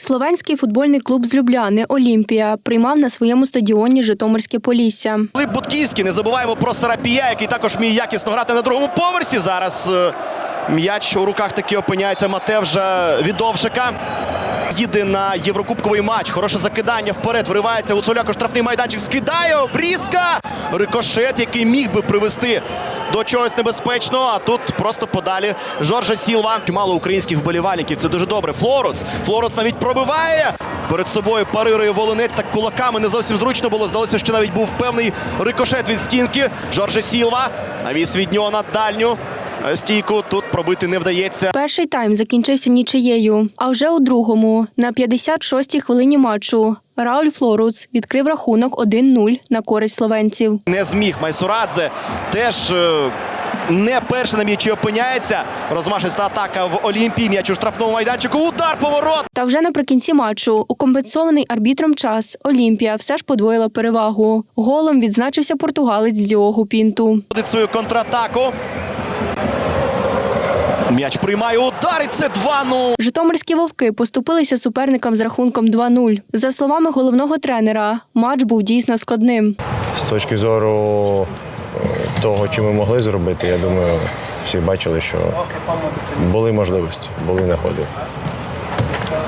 Словенський футбольний клуб з Любляни Олімпія приймав на своєму стадіоні Житомирське Полісся. Лип Бутківський, не забуваємо про Сарапія, який також вміє якісно грати на другому поверсі. Зараз е, м'яч у руках таки опиняється Матевжа від Довшика. Їде на єврокубковий матч. Хороше закидання вперед. Виривається Гуцуляк у штрафний майданчик. Скидає обрізка. Рикошет, який міг би привести до чогось небезпечного. А тут просто подалі Жоржа Сілва. Чимало українських вболівальників. Це дуже добре. Флоруц. Флоруц навіть пробиває. Перед собою парирує волинець. Так кулаками не зовсім зручно було. Здалося, що навіть був певний рикошет від стінки. Жоржа Сілва. Навіс від нього на дальню. Е, Стійку тут пробити не вдається. Перший тайм закінчився нічиєю. А вже у другому, на 56-й хвилині матчу, Рауль Флоруц відкрив рахунок 1-0 на користь словенців. Не зміг Майсурадзе. Теж е, не перший на м'ячі опиняється. Розмашиста атака в Олімпії. М'яч у штрафному майданчику. Удар поворот. Та вже наприкінці матчу, у компенсований арбітром час, Олімпія все ж подвоїла перевагу. Голом відзначився португалець Діогу Пінту. Свою контратаку. М'яч приймає удар і це 2-0. Житомирські вовки поступилися суперникам з рахунком 2-0. За словами головного тренера, матч був дійсно складним. З точки зору е, того, що ми могли зробити, я думаю, всі бачили, що були можливості, були нагоди.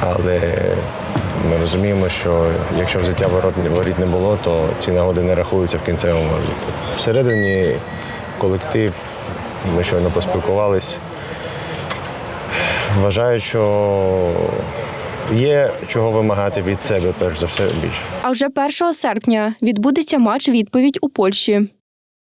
Але ми розуміємо, що якщо взяття ворот, воріт не було, то ці нагоди не рахуються в кінцевому результаті. Всередині колектив, ми щойно поспілкувались. Вважаю, що є чого вимагати від себе, перш за все, більше. А вже 1 серпня відбудеться матч відповідь у Польщі.